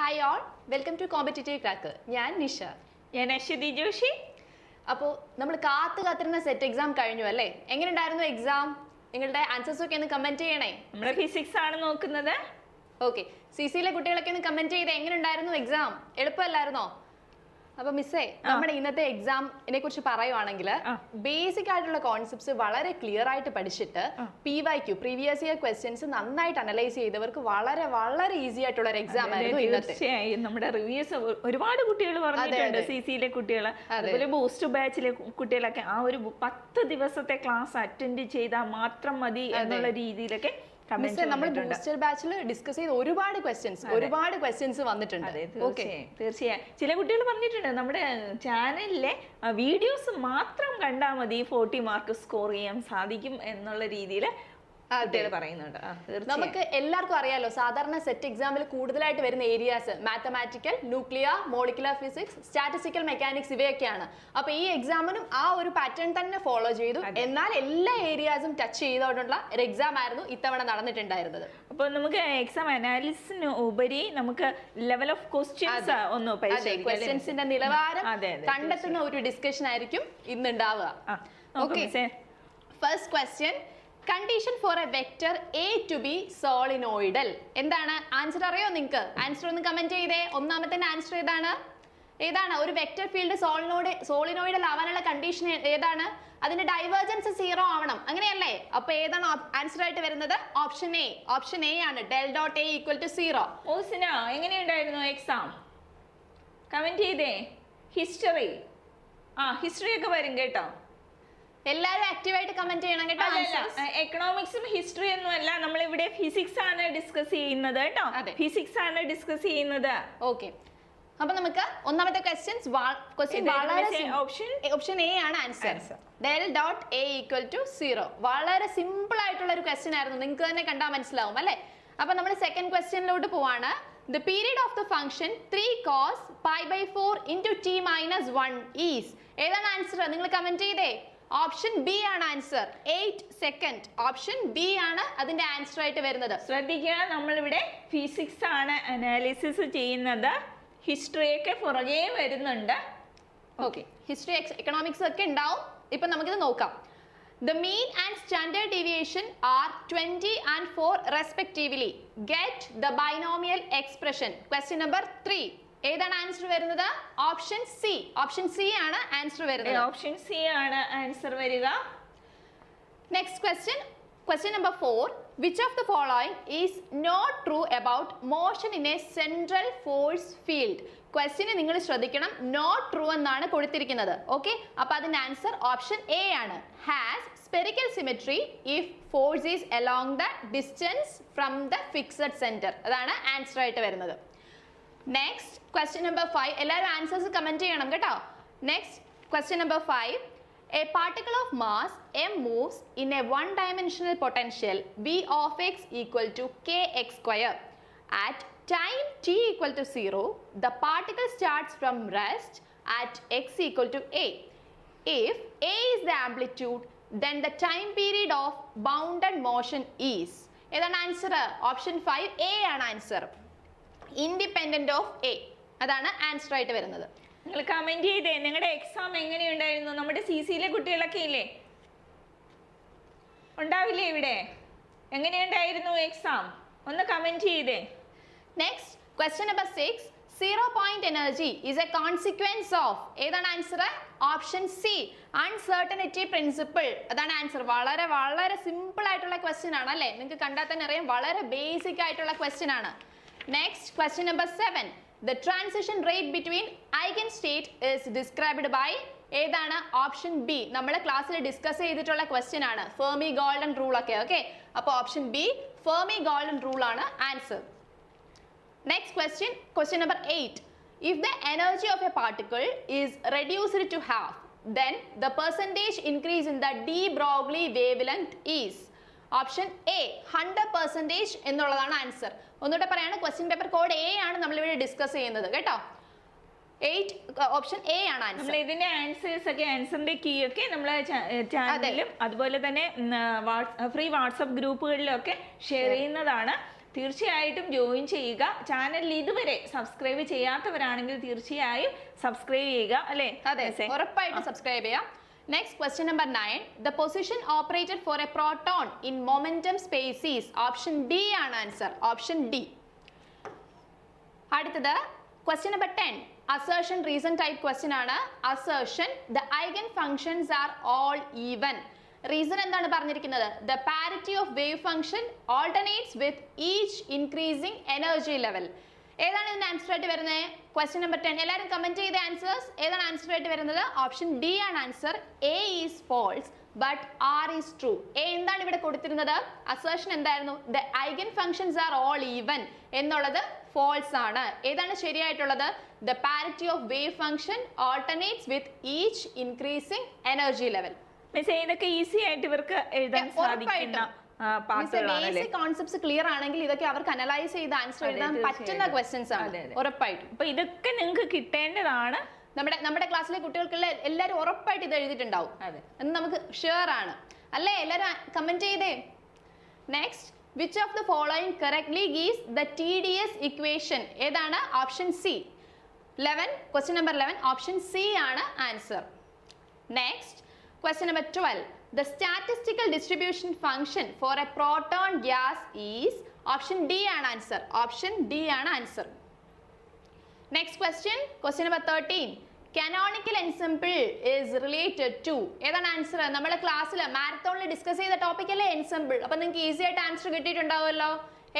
Hi all welcome to competitive crack ഞാൻ നിഷ. ഞാൻ അശ്വതി ജോഷി. അപ്പോൾ നമ്മൾ കാത്തു കാത്തിരുന്ന സെറ്റ് എക്സാം കഴിഞ്ഞു അല്ലേ? എങ്ങനെ ഉണ്ടായിരുന്നു എക്സാം നിങ്ങളുടെ ആൻസേഴ്സ് ഒക്കെ ഒന്ന് കമന്റ് ചെയ്യണേ. നമ്മൾ ഫിസിക്സ് ആണ് നോക്കുന്നത്. ഓക്കെ സി സിയിലെ കുട്ടികളൊക്കെ ഒന്ന് കമന്റ് ചെയ്ത്. എങ്ങനെ ഉണ്ടായിരുന്നു എക്സാം എളുപ്പമല്ലായിരുന്നോ? അപ്പൊ മിസ്സേ നമ്മുടെ ഇന്നത്തെ എക്സാമിനെ കുറിച്ച് പറയുവാണെങ്കിൽ ബേസിക് ആയിട്ടുള്ള കോൺസെപ്റ്റ്സ് വളരെ ക്ലിയർ ആയിട്ട് പഠിച്ചിട്ട് P Y Q previous year questions നന്നായിട്ട് അനലൈസ് ചെയ്തവർക്ക് വളരെ വളരെ ഈസി ആയിട്ടുള്ള ഒരു എക്സാം ആയിരുന്നു ഇന്നത്തെ. നമ്മുടെ റിവ്യൂസ് ഒരുപാട് കുട്ടികൾ പറഞ്ഞിട്ടുണ്ട്. സി സിയിലെ കുട്ടികൾ അതുപോലെ ബൂസ്റ്റ് ബാച്ചിലെ കുട്ടികളൊക്കെ ആ ഒരു പത്ത് ദിവസത്തെ ക്ലാസ് അറ്റൻഡ് ചെയ്താൽ മാത്രം മതി എന്നുള്ള രീതിയിലൊക്കെ മിസ്സേ നമ്മൾ ബൂസ്റ്റർ ബാച്ചിൽ ഡിസ്കസ് ചെയ്ത ഒരുപാട് ക്വസ്റ്റ്യൻസ് ഒരുപാട് ക്വസ്റ്റ്യൻസ് വന്നിട്ടുണ്ട്. തീർച്ചയായും. ചില കുട്ടികൾ പറഞ്ഞിട്ടുണ്ട് നമ്മുടെ ചാനലിലെ വീഡിയോസ് മാത്രം കണ്ടാൽ മതി ഫോർട്ടി മാർക്ക് സ്കോർ ചെയ്യാൻ സാധിക്കും എന്നുള്ള രീതിയിൽ കുട്ടികൾ പറയുന്നുണ്ട്. നമുക്ക് എല്ലാവർക്കും അറിയാലോ സാധാരണ സെറ്റ് എക്സാമിൽ കൂടുതലായിട്ട് വരുന്ന areas mathematical nuclear molecular physics statistical mechanics ഇവയൊക്കെയാണ്. അപ്പൊ ഈ എക്സാമിനും ആ ഒരു പാറ്റേൺ തന്നെ ഫോളോ ചെയ്തു. എന്നാൽ എല്ലാ ഏരിയാസും ടച്ച് ചെയ്തുകൊണ്ടുള്ള ഒരു എക്സാം ആയിരുന്നു ഇത്തവണ നടന്നിട്ടുണ്ടായിരുന്നത്. അപ്പോൾ നമുക്ക് എക്സാം അനാലിസിന് ഉപരി നമുക്ക് ലെവൽ ഓഫ് ക്വസ്റ്റ്യൻസ് ഒന്ന്? ക്വസ്റ്റ്യൻസിന്റെ നിലവാരം കണ്ടെത്തുന്ന ഒരു ഡിസ്കഷൻ ആയിരിക്കും ഇന്നുണ്ടാവുക. മിസ്സേ. First question condition for a vector A to be solenoidal. എന്താണ് ആൻസർ അറിയോ നിങ്ങൾക്ക് ആൻസർ ഒന്ന് കമന്റ് ചെയ്തേ. ഒന്നാമത്തെ ആൻസർ ഏതാണ്? ഏതാണ്? ഒരു വെക്ടർ ഫീൽഡ് സോളിനോയിഡ് സോളിനോയിഡൽ ആവാനുള്ള കണ്ടീഷൻ ഏതാണ്? അതിന്റെ ഡൈവേർജൻസ് സീറോ ആവണം. അങ്ങനെയല്ലേ? അപ്പൊ ഏതാണ് ആൻസർ ആയിട്ട് വരുന്നത്? Option A. ഓപ്ഷൻ എ ആണ്. Del dot A equal to zero. ഓസിന എങ്ങനെയുണ്ടായിരുന്നു എക്സാം കമന്റ് ചെയ്തേ. ഹിസ്റ്ററി ആ ഹിസ്റ്ററി ഒക്കെ വരും കേട്ടോ. എല്ലാവരും ആക്റ്റീവായിട്ട് കമന്റ് ചെയ്യണം കേട്ടോ. എക്കണോമിക്സും ഹിസ്റ്ററി ഒന്നും അല്ല. നമ്മൾ ഇവിടെ ഫിസിക്സ് ആണ് ഡിസ്കസ് ചെയ്യുന്നത് കേട്ടോ. ഫിസിക്സ് ആണ് ഡിസ്കസ് ചെയ്യുന്നത്. ഓക്കെ അപ്പൊ നമുക്ക് ഒന്നാമത്തെ ക്വസ്റ്റ്യൻസ് ക്വസ്റ്റ്യൻ വളരെ ഓപ്ഷൻ ഓപ്ഷൻ എ ആണ് answer. Del dot A equal to zero വളരെ സിമ്പിൾ ആയിട്ടുള്ള ഒരു ക്വസ്റ്റ്യൻ ആയിരുന്നു. നിങ്ങൾക്ക് തന്നെ കണ്ടാൽ മനസ്സിലാവും അല്ലേ? അപ്പൊ നമ്മൾ സെക്കൻഡ് ക്വസ്റ്റ്യനിലോട്ട് പോവാണ്. The period of the function three cos pi by four into t minus one is ഏതാണ് ആൻസർ നിങ്ങൾ കമന്റ് ചെയ്തേ. ഓപ്ഷൻ ബി ആണ് answer eight second option B ആണ് അതിന്റെ ആൻസർ ആയിട്ട് വരുന്നത്. ശ്രദ്ധിക്കുക നമ്മളിവിടെ ഫിസിക്സ് ആണ് അനാലിസിസ് ചെയ്യുന്നത്. ഹിസ്റ്ററിയൊക്കെ പുറകെ വരുന്നുണ്ട്. ഓക്കെ ഹിസ്റ്ററി എക്കണോമിക്സ് ഒക്കെ ഉണ്ടാവും. ഇപ്പൊ നമുക്കിത് നോക്കാം. The mean and standard deviation are twenty and four respectively get the binomial expression question number three ഏതാണ് ആൻസർ വരുന്നത്? Option C. ഓപ്ഷൻ സി ആണ് ആൻസർ വരുന്നത്. ഓപ്ഷൻ സി ആണ് ആൻസർ വരിക. Next question question number four which of the following is not true about motion in a central force field question നിങ്ങൾ ശ്രദ്ധിക്കണം. Not true എന്നാണ് കൊടുത്തിരിക്കുന്നത്. Okay അപ്പൊ അതിന്റെ ആൻസർ ഓപ്ഷൻ എ ആണ്. Has spherical symmetry if force is along the distance from the fixed centre അതാണ് answer ആയിട്ട് വരുന്നത്. നെക്സ്റ്റ് ക്വസ്റ്റ്യൻ നമ്പർ ഫൈവ് എല്ലാവരും ആൻസേഴ്സ് കമന്റ് ചെയ്യണം കേട്ടോ next question number five a particle of mass m moves in a one dimensional potential V of x equal to k x square at time t equal to zero the particle starts from rest at x equal to a if a is the amplitude then the time period of bounded motion is ഏതാണ് answer option five A ആണ് answer independent of A അതാണ് answer ആയിട്ട് വരുന്നത്. നിങ്ങൾ comment ചെയ്തേ നിങ്ങളുടെ exam എങ്ങനെയുണ്ടായിരുന്നു? നമ്മുടെ സി സിയിലെ കുട്ടികളൊക്കെ ഇല്ലേ? ഉണ്ടാവില്ലേ ഇവിടെ? എങ്ങനെയുണ്ടായിരുന്നു എക്സാം ഒന്ന് കമന്റ് ചെയ്തേ. Next question number six zero point energy is a consequence of ഏതാണ് answer option C uncertainty principle അതാണ് ആൻസർ വളരെ വളരെ സിമ്പിൾ ആയിട്ടുള്ള ക്വസ്റ്റ്യൻ ആണ് അല്ലേ? നിങ്ങൾക്ക് കണ്ടാൽ തന്നെ അറിയാം. വളരെ ബേസിക് ആയിട്ടുള്ള ക്വസ്റ്റ്യൻ ആണ്. Next question number seven the transition rate between eigen state is described by ഏതാണ് ഓപ്ഷൻ ബി നമ്മൾ ക്ലാസ്സിൽ ഡിസ്കസ് ചെയ്തിട്ടുള്ള ക്വസ്റ്റ്യൻ ആണ്. ഫെർമി ഗോൾഡൻ റൂൾ ഒക്കെ ഓക്കെ അപ്പോൾ option B Fermi golden rule ആണ് answer Next question, question number 8. If the energy of a particle is reduced to half, then the percentage increase in the de Broglie wavelength is option A hundred percentage എന്നുള്ളതാണ് answer ഒന്നുകൂടെ പറയാണ് question paper code A ആണ് നമ്മളിവിടെ discuss ചെയ്യുന്നത് കേട്ടോ? Eight option A ആണ് answer ഇതിന്റെ answers ഒക്കെ ആൻസറിന്റെ കീ ഒക്കെ നമ്മൾ ചാനലിലും അതുപോലെ തന്നെ ഫ്രീ വാട്സപ്പ് ഗ്രൂപ്പുകളിലും ഒക്കെ ഷെയർ ചെയ്യുന്നതാണ്. തീർച്ചയായിട്ടും ജോയിൻ ചെയ്യുക. ചാനലിൽ ഇതുവരെ സബ്സ്ക്രൈബ് ചെയ്യാത്തവരാണെങ്കിൽ തീർച്ചയായും സബ്സ്ക്രൈബ് ചെയ്യുക അല്ലേ? അതെ? ഉറപ്പായിട്ടും സബ്സ്ക്രൈബ് ചെയ്യാം. Next question number nine the position operated for a proton in momentum spaces option D ആണ് ആൻസർ ഓപ്ഷൻ ഡി അടുത്തത് question number ten assertion reason type question ആണ്. Assertion the eigen functions are all even reason എന്താണ് പറഞ്ഞിരിക്കുന്നത്? The parity of wave function alternates with each increasing energy level ഏതാണ് ഇതിന്റെ answer ആയിട്ട് വരുന്നത് question number ten എല്ലാവരും comment ചെയ്ത answers ഏതാണ് ആൻസർ ആയിട്ട് വരുന്നത്? ഓപ്ഷൻ ഡി ആണ് answer A is false but R is true A എന്താണ് ഇവിടെ കൊടുത്തിരുന്നത്? അസേഷൻ എന്തായിരുന്നു? The eigen functions are all even എന്നുള്ളത് ഫോൾസ് ആണ്. ഏതാണ് ശരിയായിട്ടുള്ളത്? The parity of wave function alternates with each increasing energy level ഇതൊക്കെ ഈസി ആയിട്ട് ഇവർക്ക് എഴുതാൻ സാധിക്കുന്ന ബേസിക് കോൺസെപ്റ്റ്സ് ക്ലിയർ ആണെങ്കിൽ ഇതൊക്കെ അവർക്ക് അനലൈസ് ചെയ്ത് ആൻസർ എഴുതാൻ പറ്റുന്ന. ക്വസ്റ്റ്യൻസ് ആണ്. ഉറപ്പായിട്ടും. അപ്പൊ ഇതൊക്കെ നിങ്ങൾക്ക് കിട്ടേണ്ടതാണ്. നമ്മുടെ നമ്മുടെ ക്ലാസ്സിലെ കുട്ടികൾക്കുള്ള എല്ലാവരും ഉറപ്പായിട്ട് ഇത് എഴുതിയിട്ടുണ്ടാവും. എന്ന് നമുക്ക് ഷുവർ ആണ്. അല്ലേ? എല്ലാവരും കമന്റ് ചെയ്തേ. Next which of the following correctly gives the T D S equation ഏതാണ്? Option C eleven question number eleven option C ആണ് answer next question number twelve the statistical distribution function for a proton gas is option D ആണ് answer option D ആണ് answer next question question number thirteen canonical ensemble is related to ഏതാണ് answer നമ്മുടെ ക്ലാസ്സിൽ മാരത്തോണിൽ discuss ചെയ്ത topic അല്ലേ എൻസിമ്പിൾ അപ്പൊ നിങ്ങൾക്ക് easy ആയിട്ട് ആൻസർ കിട്ടിയിട്ടുണ്ടാവുമല്ലോ.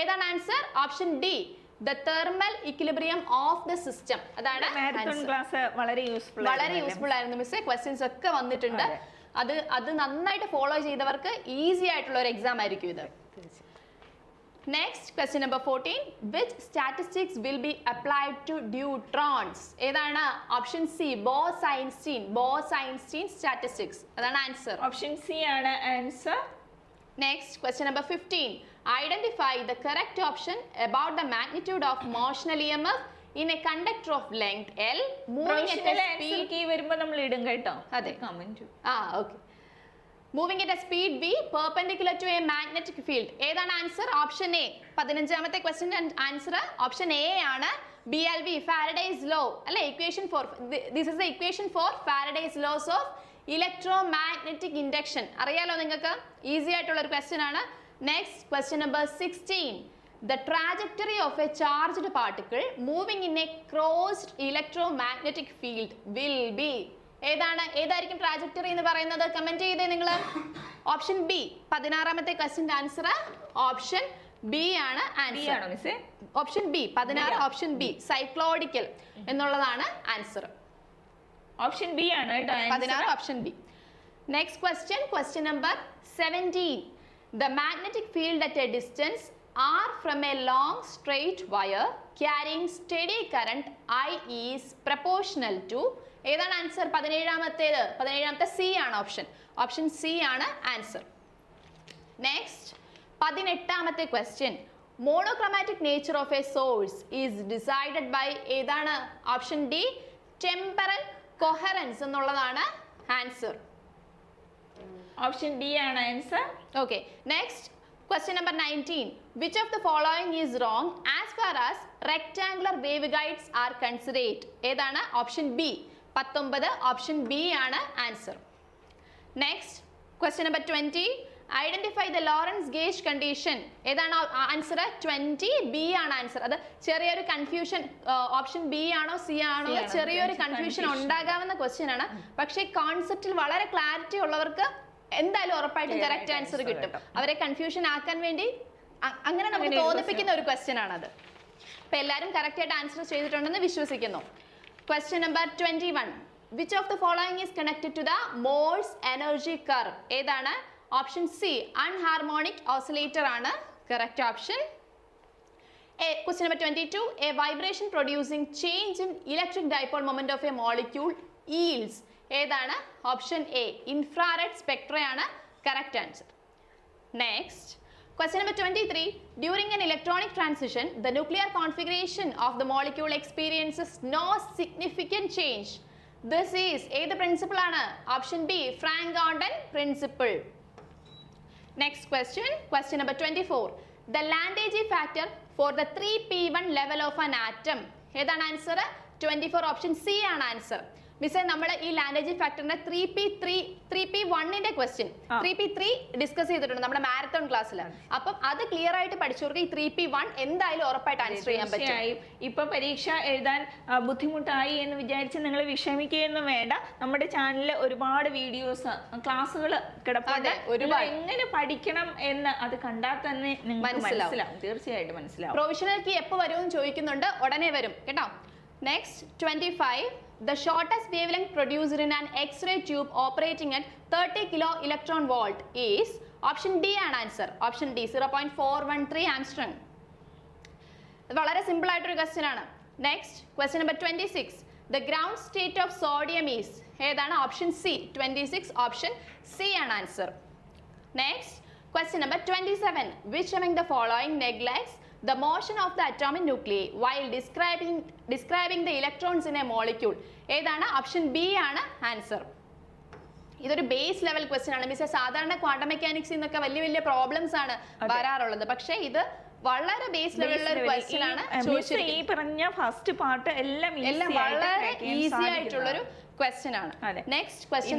ഏതാണ് answer option D the thermal equilibrium of the system അതാണ് answer. ക്ലാസ് വളരെ യൂസ്ഫുൾ വളരെ യൂസ്ഫുൾ ആയിരുന്നു മിസ്സേ ക്വസ്റ്റ്യൻസ് ഒക്കെ വന്നിട്ടുണ്ട്. അതെ. അത് നന്നായിട്ട് ഫോളോ ചെയ്തവർക്ക് ഈസി ആയിട്ടുള്ള ഒരു എക്സാം ആയിരിക്കും ഇത്. Next question number fourteen which statistics will be applied to deuterons ഏതാണ്? Option C Bose Einstein Bose Einstein statistics അതാണ് ആൻസർ ഓപ്ഷൻ സി ആണ് answer Next, question number 15. Identify the correct option about the magnitude of motional EMF in a conductor of length L moving at professional a speed key വരുമ്പോ നമ്മൾ ഇടും കേട്ടോ. അതെ. Comment ആ okay moving it a speed B perpendicular to a magnetic field ഏതാണ് answer option A പതിനഞ്ചാമത്തെ question answer option A ആണ് B L V Faraday's law അല്ലെ? Equation for this is the equation for Faraday's laws of electromagnetic induction അറിയാലോ നിങ്ങൾക്ക്? Easy ആയിട്ടുള്ള ഒരു question ആണ്. Next question number sixteen the trajectory of a charged particle moving in a crossed electromagnetic field will be. ഏതാണ്? ഏതായിരിക്കും trajectory എന്ന് പറയുന്നത്? Comment ചെയ്തേ നിങ്ങൾ ഓപ്ഷൻ ബി പതിനാറാമത്തെ ക്വസ്റ്റിന്റെ ആൻസർ ഓപ്ഷൻ ബി ആണ് ആൻസർ ഓപ്ഷൻ ബി പതിനാറ്. ഓപ്ഷൻ ബി സൈക്ലോഡിക്കൽ എന്നുള്ളതാണ് ആൻസർ ഓപ്ഷൻ ബി ആണ് പതിനാറ് option B next question question number seventeen the magnetic field at a distance R from a long straight wire carrying steady current I is proportional to ഏതാണ് answer പതിനേഴാമത്തേത്. പതിനേഴാമത്തെ C ആണ് option option C ആണ് answer next പതിനെട്ടാമത്തെ question monochromatic nature of a source is decided by ഏതാണ്? Option D temporal coherence എന്നുള്ളതാണ് answer option D ആണ് answer okay next question number nineteen which of the following is wrong as far as rectangular guides are considered ഏതാണ്? Option B പത്തൊമ്പത് option B ആണ് answer next question number twenty identify the Lorentz gauge condition ഏതാണ് answer twenty B ആണ് answer അത് ചെറിയൊരു confusion option B ആണോ C ആണോ? ചെറിയൊരു കൺഫ്യൂഷൻ ഉണ്ടാകാവുന്ന ക്വസ്റ്റ്യൻ ആണ്. പക്ഷേ കോൺസെപ്റ്റിൽ വളരെ ക്ലാരിറ്റി ഉള്ളവർക്ക് എന്തായാലും ഉറപ്പായിട്ടും കറക്റ്റ് ആൻസർ കിട്ടും. അവരെ കൺഫ്യൂഷൻ ആക്കാൻ വേണ്ടി അങ്ങനെ നമുക്ക് തോന്നിപ്പിക്കുന്ന ഒരു ക്വസ്റ്റ്യൻ ആണത്. അപ്പൊ എല്ലാവരും കറക്റ്റ് ആയിട്ട് ആൻസർ ചെയ്തിട്ടുണ്ടെന്ന് വിശ്വസിക്കുന്നു. Question number twenty one which of the following is connected to the Morse energy curve ഏതാണ്? ഓപ്ഷൻ സി അൺഹാർമോണിക് ഓസിലേറ്റർ ആണ്. Correct option A, question number 22. A vibration producing change in electric dipole moment of a molecule yields. ഏതാണ്? Option A infrared സ്പെക്ട്രയാണ്. Correct answer. Next question number twenty three. During an electronic transition the nuclear configuration of the molecule experiences no change. This is ഏത് principle ആണ്? Option B Franck Condon principle Next question, question number 24. The Lande g factor for the three P one level of an atom. ഏതാണ് answer twenty four option C ആണ് answer. മിസ്സേ നമ്മൾ ഈ Lande g ഫാക്ടറിന്റെ three P three three P വണ്ണിന്റെ question. Three P three discuss ചെയ്തിട്ടുണ്ട് നമ്മുടെ marathon ക്ലാസ്സിൽ അപ്പം അത് ക്ലിയർ ആയിട്ട് പഠിച്ചവർക്ക് ഈ ത്രീ പി വൺ എന്തായാലും ഉറപ്പായിട്ട് ആൻസർ ചെയ്യാൻ പറ്റും. ഇപ്പൊ പരീക്ഷ എഴുതാൻ ബുദ്ധിമുട്ടായി എന്ന് വിചാരിച്ച് നിങ്ങൾ വിഷമിക്കുകയൊന്നും വേണ്ട. നമ്മുടെ ചാനലിൽ ഒരുപാട് വീഡിയോസ് ക്ലാസ്സുകൾ കിടപ്പുണ്ട്. എങ്ങനെ പഠിക്കണം എന്ന് അത് കണ്ടാൽ തന്നെ മനസ്സിലാവും. തീർച്ചയായിട്ടും മനസ്സിലാവും. പ്രൊവിഷണൽ കീ എപ്പോൾ വരുമെന്ന് ചോദിക്കുന്നുണ്ട്. ഉടനെ വരും. കേട്ടോ? Next twenty five shortest wavelength producer in an X-ray tube operating at thirty kilo electron volt is option D ആണ് ഫോർ വൺ ത്രീ ആംസ്ട്രങ് ഇത് വളരെ സിമ്പിൾ ആയിട്ടൊരു ക്വസ്റ്റ്യൻ ആണ്. Next question number twenty six the ground state of sodium is ഏതാണ്? Option C twenty six option C ആണ് answer next question number number 27. Which among the following neglects the motion of the atomic nuclei while describing, describing the electrons in a molecule? ഏതാണ് option B ആണ് answer ഇതൊരു base level question ആണ് miss സാധാരണ quantum mechanics എന്നൊക്കെ വലിയ വലിയ problems ആണ്. വരാറുള്ളത് പക്ഷേ ഇത് വളരെ ബേസ് ലെവലിലുള്ള ഒരു ക്വസ്റ്റ്യൻ ആണ് ഈ, പറഞ്ഞ ഫസ്റ്റ് പാർട്ട് എല്ലാം എല്ലാം വളരെ ഈസി. ആയിട്ടുള്ളൊരു ക്വസ്റ്റ്യൻ ആണ്. നെക്സ്റ്റ് ക്വസ്റ്റ്യൻ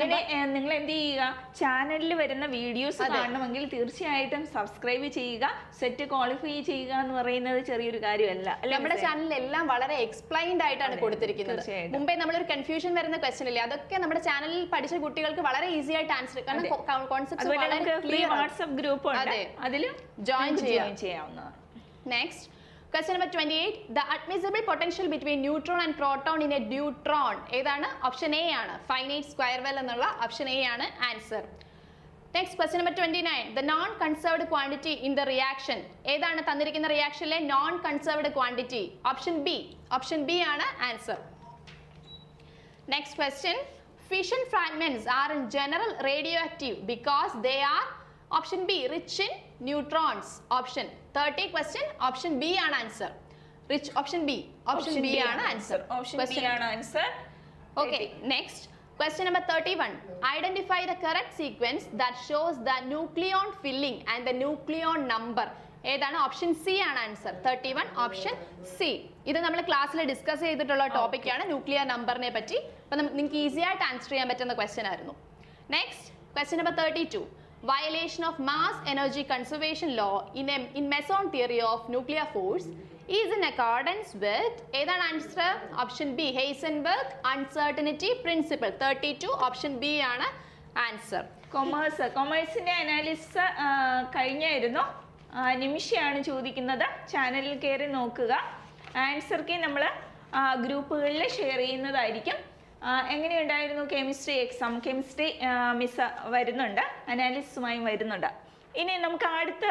നിങ്ങൾ എന്ത് ചെയ്യുക? ചാനലിൽ വരുന്ന വീഡിയോസ് കാണണമെങ്കിൽ തീർച്ചയായിട്ടും സബ്സ്ക്രൈബ് ചെയ്യുക. സെറ്റ് ക്വാളിഫൈ ചെയ്യുക എന്ന് പറയുന്നത് ചെറിയൊരു കാര്യമല്ല. അല്ലേ നമ്മുടെ? ചാനലിൽ എല്ലാം വളരെ എക്സ്പ്ലൈൻഡ് ആയിട്ടാണ് കൊടുത്തിരിക്കുന്നത്. മുമ്പേ നമ്മളൊരു കൺഫ്യൂഷൻ വരുന്ന ക്വസ്റ്റ്യൻ ഇല്ലേ? അതൊക്കെ നമ്മുടെ ചാനലിൽ പഠിച്ച കുട്ടികൾക്ക് വളരെ ഈസി ആയിട്ട് ആൻസർ കാരണം കോൺസെപ്റ്റ് വാട്സ്ആപ്പ് ഗ്രൂപ്പ്. അതിൽ. ജോയിൻ ചെയ്യാവുന്നതാണ്. Next question number twenty eight the admissible potential between neutron and proton in a deuteron ഏതാണ്? ഓപ്ഷൻ എ ആണ്. ഫൈനൈറ്റ് സ്ക്വയർ വെൽ എന്നുള്ള ഓപ്ഷൻ എ ആണ് answer next question number twenty nine the non conserved quantity in the reaction ഏതാണ് തന്നിരിക്കുന്ന റിയാക്ഷനിലെ non conserved quantity option B option B ആണ് answer Next question. Fission fragments are in general radioactive because they are option B rich in neutrons option thirty question option B ആണ് answer rich option B option B ആണ് answer option B ആണ് answer okay next question number thirty one identify the correct sequence that shows the nucleon filling and the nucleon number ഏതാണ്? Option C ആണ് answer thirty one option C ഇത് നമ്മൾ ക്ലാസ്സിൽ discuss ചെയ്തിട്ടുള്ള topic ആണ് nuclear നമ്പറിനെ പറ്റി. അപ്പം നിങ്ങൾക്ക് ഈസിയായിട്ട് ആൻസർ ചെയ്യാൻ പറ്റുന്ന ക്വസ്റ്റ്യൻ ആയിരുന്നു. Next question number thirty two violation of mass energy conservation law in in in theory of nuclear force is in in with ഏതാണ് answer option B Heisenberg uncertainty principle thirty two option B ആണ് answer commerce കൊമേഴ്സിന്റെ analysis കഴിഞ്ഞായിരുന്നു. നിമിഷയാണ് ചോദിക്കുന്നത്. ചാനലിൽ കയറി നോക്കുക. Answer key നമ്മൾ ഗ്രൂപ്പുകളിൽ ഷെയർ ചെയ്യുന്നതായിരിക്കും. എങ്ങനെയുണ്ടായിരുന്നു കെമിസ്ട്രി എക്സാം കെമിസ്ട്രി മിസ് വരുന്നുണ്ട്. അനാലിസിസുമായും വരുന്നുണ്ട്. ഇനി നമുക്ക് അടുത്ത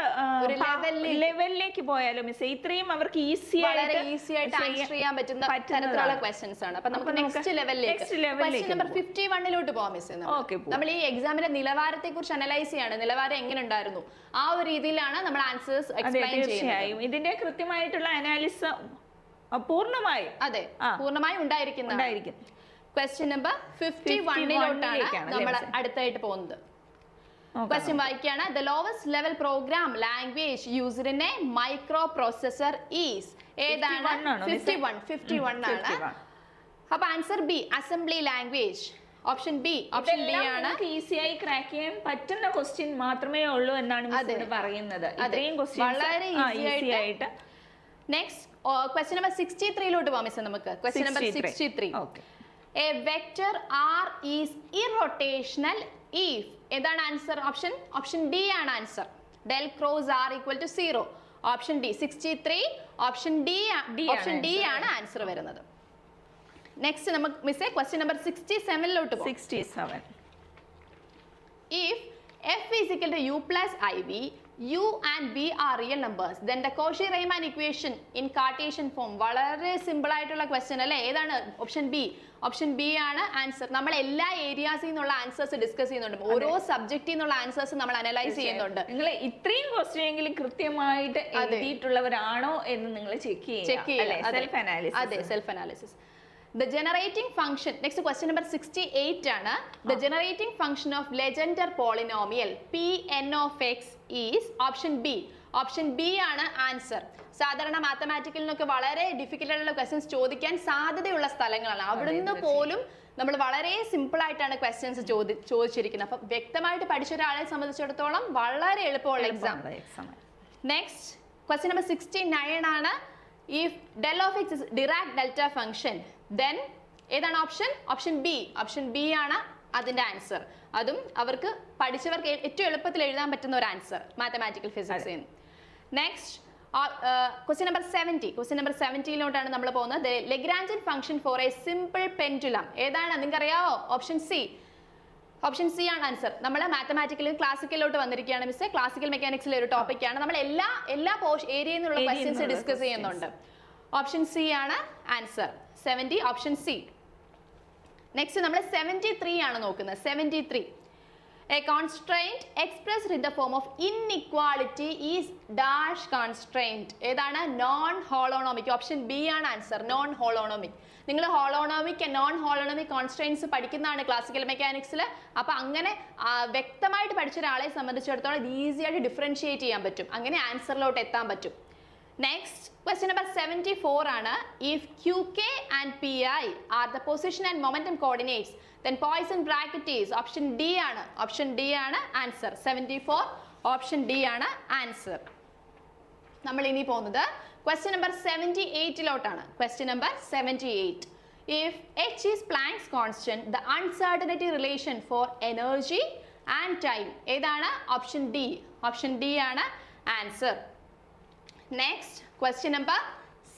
ലെവലിലേക്ക് പോയാലോ മിസ് ഇത്രയും അവർക്ക് ഈസി വളരെ ഈസി ആയിട്ട് ആൻസർ ചെയ്യാൻ പറ്റുന്ന തരത്തിലുള്ള ക്വസ്റ്റ്യൻസ് ആണ്. അപ്പൊ നമുക്ക് നെക്സ്റ്റ് ലെവലിലേക്ക് നമ്പർ ഫിഫ്റ്റി വണ്ണിലോട്ട് പോവാം. മിസ് നമ്മൾ ഈ എക്സാമിന്റെ നിലവാരത്തെ കുറിച്ച് അനലൈസ് ചെയ്യാണ്. നിലവാരം എങ്ങനെ ഉണ്ടായിരുന്നു ആ ഒരു രീതിയിലാണ് നമ്മൾ ആൻസേഴ്സ് എക്സ്പ്ലെയിൻ ചെയ്യുന്നത്. ഇതിന്റെ കൃത്യമായിട്ടുള്ള അനാലിസിസ് പൂർണമായും അതെ പൂർണമായി പൂർണമായും ഉണ്ടായിരിക്കുന്ന ഉണ്ടായിരിക്കും. ക്വസ്റ്റ്യൻ നമ്പർ ഫിഫ്റ്റി 51 വണ്ണിലോട്ടാണ് നമ്മൾ അടുത്തായിട്ട് പോകുന്നത്. ക്വസ്റ്റ്യൻ വായിക്കുകയാണ്. The lowest level program language യൂസറിനെ micro processor is ഏതാണ് ഫിഫ്റ്റി? വൺ ഫിഫ്റ്റി വൺ ആണ്. 51. അപ്പൊ answer B assembly language option B option B ആണ്. ഈസി ഈസിയായി ക്രാക്ക് ചെയ്യാൻ പറ്റുന്ന ക്വസ്റ്റ്യൻ മാത്രമേ ഉള്ളൂ എന്നാണ് പറയുന്നത്. ഇത്രയും വളരെ ഈസി ആയിട്ട്. നെക്സ്റ്റ് ക്വസ്റ്റ്യൻ നമ്പർ സിക്സ്റ്റി ത്രീയിലോട്ട് പോകാം മിസ് നമുക്ക്. Question number 63. Sixty three Okay. A vector R is irrotational if ഏതാണ് ആൻസർ ഓപ്ഷൻ ഓപ്ഷൻ ഡി ആണ് answer del cross R equal to zero option D sixty three option D D option D ആണ് answer വരുന്നത്. Next നമുക്ക് മിസ്സേ question number sixty സെവനിലോട്ട് sixty 67. If F is to u plus I iv u and v are real numbers then the Cauchy Riemann equation in cartesian form വളരെ simple ആയിട്ടുള്ള question അല്ലേ? ഏതാണ്? Option B option B ആണ് answer നമ്മൾ എല്ലാ ഏരിയാസിൽ നിന്നുള്ള answers discuss ചെയ്യുന്നുണ്ട്. ഓരോ സബ്ജക്റ്റിൽ നിന്നുള്ള ആൻസേഴ്സ് നമ്മൾ അനലൈസ് ചെയ്യുന്നുണ്ട്. നിങ്ങൾ ഇത്രയും ക്വസ്റ്റ്യൻ എങ്കിലും കൃത്യമായിട്ട് എഴുതിയിട്ടുള്ളവരാണോ എന്ന് നിങ്ങൾ ചെക്ക് ചെയ്യുക. അതെ. Self analysis the generating function next question number sixty eight ആണ് the generating function of Legendre polynomial P N of X is option B option B ആണ് ആൻസർ സാധാരണ മാത്തമാറ്റിക്കൽ നിന്നൊക്കെ വളരെ ഡിഫിക്കൽട്ട് ആയിട്ടുള്ള ക്വസ്റ്റ്യൻസ് ചോദിക്കാൻ സാധ്യതയുള്ള സ്ഥലങ്ങളാണ്. അവിടുന്ന് പോലും നമ്മൾ വളരെ സിമ്പിൾ ആയിട്ടാണ് ക്വസ്റ്റ്യൻസ് ചോദി ചോദിച്ചിരിക്കുന്നത്. അപ്പം വ്യക്തമായിട്ട് പഠിച്ച ഒരാളെ സംബന്ധിച്ചിടത്തോളം വളരെ എളുപ്പമുള്ള exam exam next question number sixty nine ആണ്. If del of X Dirac delta function then ഏതാണ് option option B option B ആണ് അതിന്റെ ആൻസർ അതും അവർക്ക് പഠിച്ചവർക്ക് ഏറ്റവും എളുപ്പത്തിൽ എഴുതാൻ പറ്റുന്ന ഒരു answer mathematical physics next question number seventy question number സെവന്റിയിലോട്ടാണ് നമ്മൾ പോകുന്നത്. Lagrangian function for a simple pendulum ഏതാണ്? നിങ്ങൾക്ക് അറിയാവോ ഓപ്ഷൻ സി ഓപ്ഷൻ സി ആണ് ആൻസർ നമ്മൾ മാത്തമാറ്റിക്കലും ക്ലാസിക്കലിലോട്ട് വന്നിരിക്കുകയാണ് മിസ് ക്ലാസിക്കൽ മെക്കാനിക്സിലെ ഒരു ടോപ്പിക്കാണ് നമ്മൾ എല്ലാ എല്ലാ പോർഷൻ ഏരിയയിൽ നിന്നുള്ള ക്വസ്റ്റ്യൻസ് ഡിസ്കസ് ചെയ്യുന്നുണ്ട്. ഓപ്ഷൻ സി ആണ് answer seventy option C next നമ്മൾ സെവന്റി ത്രീ ആണ് നോക്കുന്നത്. Seventy three a constraint expressed in the form of inequality is dash constraint ഏതാണ്? നോൺ ഹോളോണോമിക് ഓപ്ഷൻ ബി ആണ് ആൻസർ നോൺ ഹോളോണോമിക് നിങ്ങൾ holonomic non holonomic constraints പഠിക്കുന്നതാണ് classical മെക്കാനിക്സിൽ അപ്പോൾ അങ്ങനെ വ്യക്തമായിട്ട് പഠിച്ച ഒരാളെ സംബന്ധിച്ചിടത്തോളം ഇത് ഈസി ആയിട്ട് ഡിഫറൻഷിയേറ്റ് ചെയ്യാൻ പറ്റും. അങ്ങനെ ആൻസറിലോട്ട് എത്താൻ പറ്റും. Next question number seventy four ആണ്. If Q K and P I are the position and momentum coordinates then Poisson bracket is option D ആണ്. ഓപ്ഷൻ ഡി ആണ് answer seventy four option D ആണ് ആൻസർ നമ്മൾ ഇനി പോകുന്നത് question number seventy എയ്റ്റിലോട്ടാണ് question number seventy eight if H is Planck's constant the uncertainty relation for energy and time ഏതാണ്? Option D option D ആണ് answer Next, question number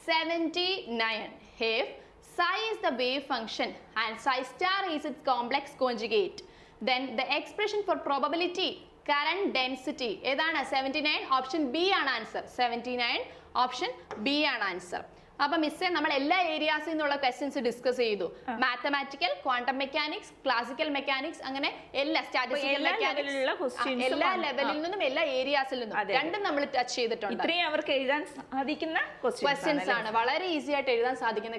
79. If psi is the wave function and psi star is its complex conjugate, then the expression for probability, current density, ഏതാണ് 79 option B ആണ് answer 79 option B ആണ് answer അപ്പൊ മിസ്സേ നമ്മൾ എല്ലാ ഏരിയാസിൽ നിന്നുള്ള ക്വസ്റ്റ്യൻസ് ഡിസ്കസ് ചെയ്തു. Mathematical quantum mechanics classical mechanics അങ്ങനെ എല്ലാ സ്റ്റാറ്റിസ്റ്റിക്കൽ എല്ലാ എല്ലാ ലെവലിൽ നിന്നും എല്ലാ ഏരിയാസിൽ നിന്നും രണ്ടും നമ്മൾ ടച്ച് ചെയ്തിട്ടുണ്ട്. ഇത്രയും അവർക്ക് എഴുതാൻ സാധിക്കുന്ന ക്വസ്റ്റ്യൻസ് ആണ് വളരെ ഈസി ആയിട്ട് എഴുതാൻ സാധിക്കുന്ന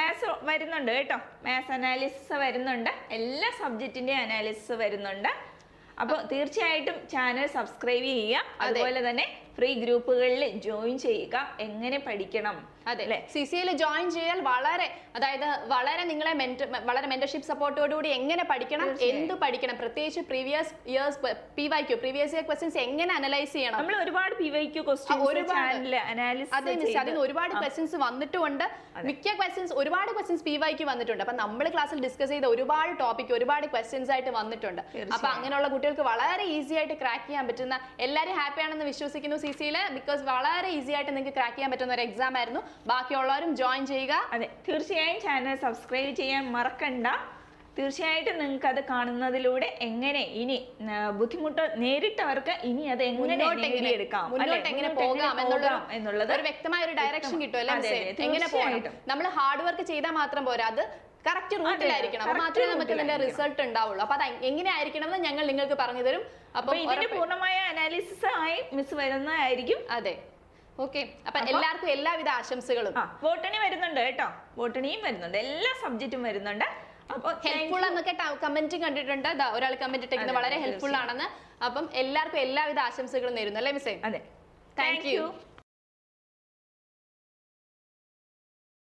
മാത്സ് വരുന്നുണ്ട് കേട്ടോ. മാത്സ് അനാലിസിസ് വരുന്നുണ്ട്. എല്ലാ സബ്ജക്റ്റിന്റെയും അനാലിസിസ് വരുന്നുണ്ട്. അപ്പോൾ തീർച്ചയായിട്ടും ചാനൽ സബ്സ്ക്രൈബ് ചെയ്യുക. അതുപോലെ തന്നെ ഫ്രീ ഗ്രൂപ്പുകളിൽ ജോയിൻ ചെയ്യുക. എങ്ങനെ പഠിക്കണം? അതെ. അല്ലേ? സി സി യിൽ ജോയിൻ ചെയ്താൽ വളരെ അതായത് വളരെ നിങ്ങളെ മെന്റർ വളരെ മെന്റർഷിപ്പ് സപ്പോർട്ടോടുകൂടി എങ്ങനെ പഠിക്കണം എന്ത് പഠിക്കണം പ്രത്യേകിച്ച് previous years P Y Q previous year questions എങ്ങനെ അനലൈസ് ചെയ്യണം? നമ്മൾ ഒരുപാട് പി വൈ ക്യു ക്വസ്റ്റ്യൻസ് ഒരുപാട്. ചാനലിൽ അതെ മിസ് അതിന് ഒരുപാട് ക്വസ്റ്റ്യൻസ് വന്നിട്ടുണ്ട് മിക്ക ക്വസ്റ്റ്യൻസ് ഒരുപാട് ക്വസ്റ്റ്യൻസ് പി വൈ ക്യൂ വന്നിട്ടുണ്ട്. അപ്പൊ നമ്മൾ ക്ലാസ്സിൽ ഡിസ്കസ് ചെയ്ത ഒരുപാട് ടോപ്പിക് ഒരുപാട് ക്വസ്റ്റ്യൻസ് ആയിട്ട് വന്നിട്ടുണ്ട്. അപ്പൊ അങ്ങനെയുള്ള കുട്ടികൾക്ക് വളരെ ഈസി ആയിട്ട് ക്രാക്ക് ചെയ്യാൻ പറ്റുന്ന എല്ലാവരും ഹാപ്പി ആണെന്ന് വിശ്വസിക്കുന്നു സി സിയിൽ ബിക്കോസ് വളരെ ഈസി ആയിട്ട് നിങ്ങൾക്ക് ക്രാക്ക് ചെയ്യാൻ പറ്റുന്ന ഒരു എക്സാം ആയിരുന്നു. ബാക്കിയുള്ളവരും ജോയിൻ ചെയ്യുക. അതെ തീർച്ചയായും ചാനൽ സബ്സ്ക്രൈബ് ചെയ്യാൻ മറക്കണ്ട. തീർച്ചയായിട്ടും നിങ്ങൾക്ക് അത് കാണുന്നതിലൂടെ എങ്ങനെ ഇനി ബുദ്ധിമുട്ട് നേരിട്ടവർക്ക് ഇനി അത് എങ്ങനെ മുന്നോട്ട് എങ്ങനെ നേടിയെടുക്കാം മുന്നോട്ട് എങ്ങനെ മുന്നോട്ട് പോകാം എന്നുള്ളത് ഒരു വ്യക്തമായ ഒരു ഡയറക്ഷൻ എങ്ങനെ പോകണം? നമ്മൾ ഹാർഡ് വർക്ക് ചെയ്താൽ മാത്രം പോരാ. അത് കറക്റ്റ് റൂട്ടിലായിരിക്കണം അപ്പൊ മാത്രമേ നമുക്ക് ഇതിന്റെ റിസൾട്ട് ഉണ്ടാവുള്ളൂ. അപ്പൊ അത് എങ്ങനെ ആയിരിക്കണം എന്ന് ഞങ്ങൾ നിങ്ങൾക്ക് പറഞ്ഞു തരും. അപ്പൊ ഇതിന്റെ പൂർണമായ അനാലിസിസ് ആയി മിസ് വരുന്നതായിരിക്കും. അതെ. ഓക്കെ. അപ്പൊ എല്ലാവർക്കും എല്ലാവിധ ആശംസകളും. ബോട്ടണി വരുന്നുണ്ട് കേട്ടോ. ബോട്ടണിയും വരുന്നുണ്ട്. എല്ലാ സബ്ജക്റ്റും വരുന്നുണ്ട്. ഹെൽപ്ഫുൾ എന്നൊക്കെ കമന്റ് കണ്ടിട്ടുണ്ട്. ഒരാൾ കമന്റ് ഇട്ടിരിക്കുന്നത് വളരെ ഹെൽപ്ഫുൾ ആണെന്ന്. അപ്പം എല്ലാവർക്കും എല്ലാവിധ ആശംസകളും നേരുന്നു. അല്ലേ മിസ്സേ? അതെ. Thank you